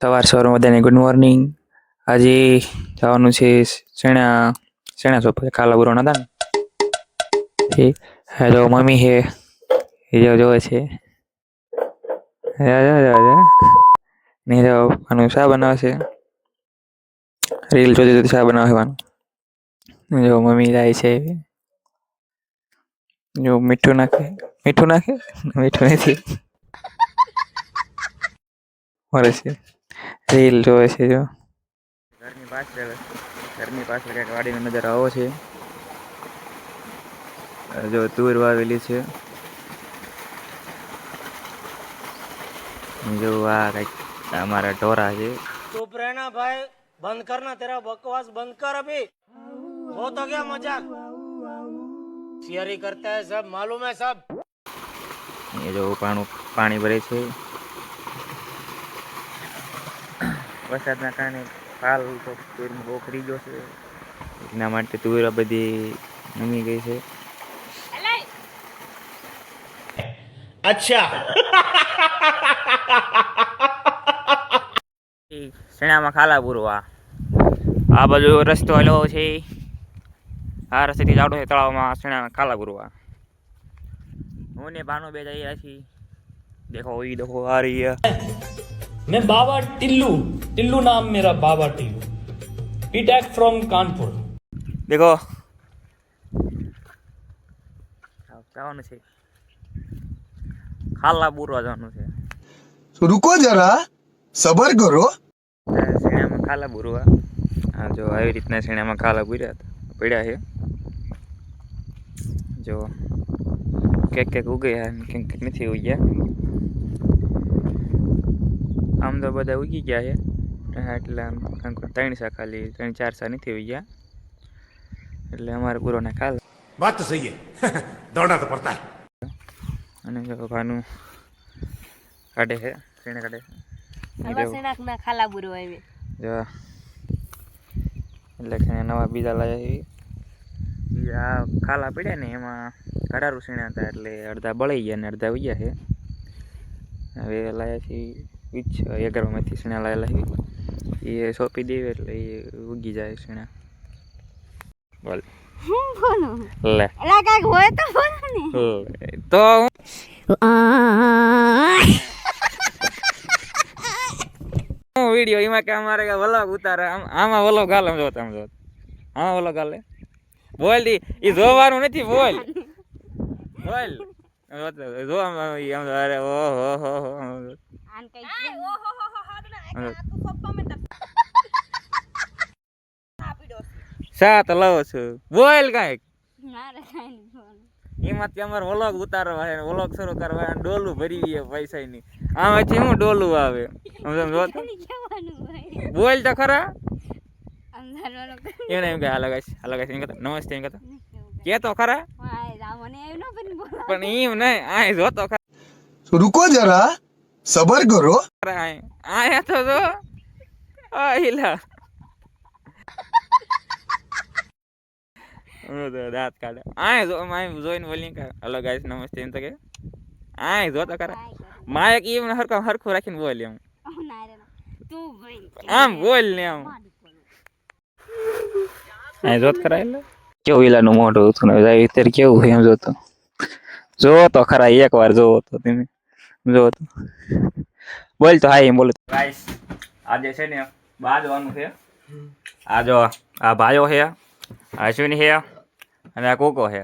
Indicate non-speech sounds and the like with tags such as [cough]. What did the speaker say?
સવાર સવારમાં બધાને ગુડ મોર્નિંગ આજે જવાનું છે સેણા સેણા ચોપ કાલા બુરોના હતા ને. એ હેલો મમ્મી હે એ જો જોવે છે. ને જો આનું શા બનાવે છે. રીલ જોતી જોતી શા બનાવવાનું જો મમ્મી જાય છે. જો મીઠું નાખે. મીઠું નાખે? મીઠું નથી. [laughs] મળે છે. રીલ જોવે છે જો ઘરની પાછળ ઘરની પાછળ કંઈક વાડીનો નજારો આવો છે. જો તુર વાવેલી છે. જો આ કંઈક અમારા ઢોરા છે. તો રહેના ભાઈ બંધ કરના તેરા બકવાસ બંધ કર અભી. હો તો ગયા મજાક? શિયરી કરતા હે સબ માલુમ હે સબ. એ જો પાણી ભરે છે. વરસાદના કારણે પાલ તો તુવેરમાં ઓખરી ગયો છે. એના માટે તુવેર બધી નમી ગઈ છે. અચ્છા. શણામાં ખાલા પૂરવા આ બાજુ રસ્તો હલો છે. આ રસ્તેથી જાડો છે તળાવમાં શણામાં ખાલા પૂરવા હું ને ભાનો બે જઈ રહ્યા છીએ. દેખો ઈ દેખો આ રહી मैं बाबा टिल्लू टिल्लू नाम मेरा बाबा टिल्लू पीटैक फ्रॉम कानपुर દેખો જવાનું છે ખાલા પૂરવા જવાનું છે तो रुको जरा सबर करो આ શેણામાં ખાલા પૂરવા આ જો આવી રીતના શેણામાં ખાલા પૂર્યા હતા પડ્યા છે જો કેક કેક ઉગ્યા ને કેક કેક નથી ઉગ્યા આમ તો બધા ઉગી ગયા છે. એટલે આમ ત્રણ સા ખાલી ત્રણ ચાર સા નથી ઉગી ગયા એટલે અમારે પૂરો ને કાલ. વાત તો સહી [laughs] દોડા તો પડતા અને ભાનું કાઢે છે શેણે કાઢે ખાલા બુરો આવી જો એટલે નવા બીજા લાવ્યા આ ખાલા પડ્યા ને એમાં ઘડા રૂસીણા હતા એટલે અડધા બળી ગયા ને અડધા ઉગ્યા છે. હવે લાવ્યા છીએ વીજ એગરમાંથી સીણા લાયેલા એ સોંપી દેવે એટલે એ ઉગી જાય સીણા બોલ બોલો લે હોય તો બોલો ને તો હું હું વીડિયો એમાં કે અમારે કે વલોગ ઉતારે આમ- આમાં વલોગ આમ જો તમે જો આમાં વલોગ હાલે બોલ દી એ જોવાનું નથી બોલ બોલ જો આમ અરે ઓ હો હો હો આમ જો. આન કઈ ઓહો હો હો આમ જો. શા તો લવ બોલ કંઈક. એમાંથી અમારે વ્લોગ ઉતારવા છે વ્લોગ શરૂ કરવા ડોલું ભરી દઈએ પૈસા ની આમાં છે હું ડોલું આવે બોલ તો ખરા. એને એમ કે હાલો ગાઈસ હાલો કે તો ખરા? પણ એમ નહીં આ જોતો ખરા. રૂકો જરા. સબર કરો આયા તો જો. આઈલા દાંત કાઢે. આય જો માય જોઈને બોલી કે હલો ગાઈસ નમસ્તે. એમ તો કે આય જો તો કરે માયક એમ હરકો હરખું રાખીને બોલ એમ. આમ બોલ ને આમ. આય જોત કરાયેલા કેવું ઈલાનું મોઢું હતું ને અત્યારે કેવું એમ જોતો જો તો ખરા એક વાર જોવો તો તમે. જો બોલ તો, હા એમ બોલો. ગાઈસ આજે છે ને બાજવાનું છે. આ જો, આ ભાઈઓ છે અશ્વિન છે, અને આ કોકો છે.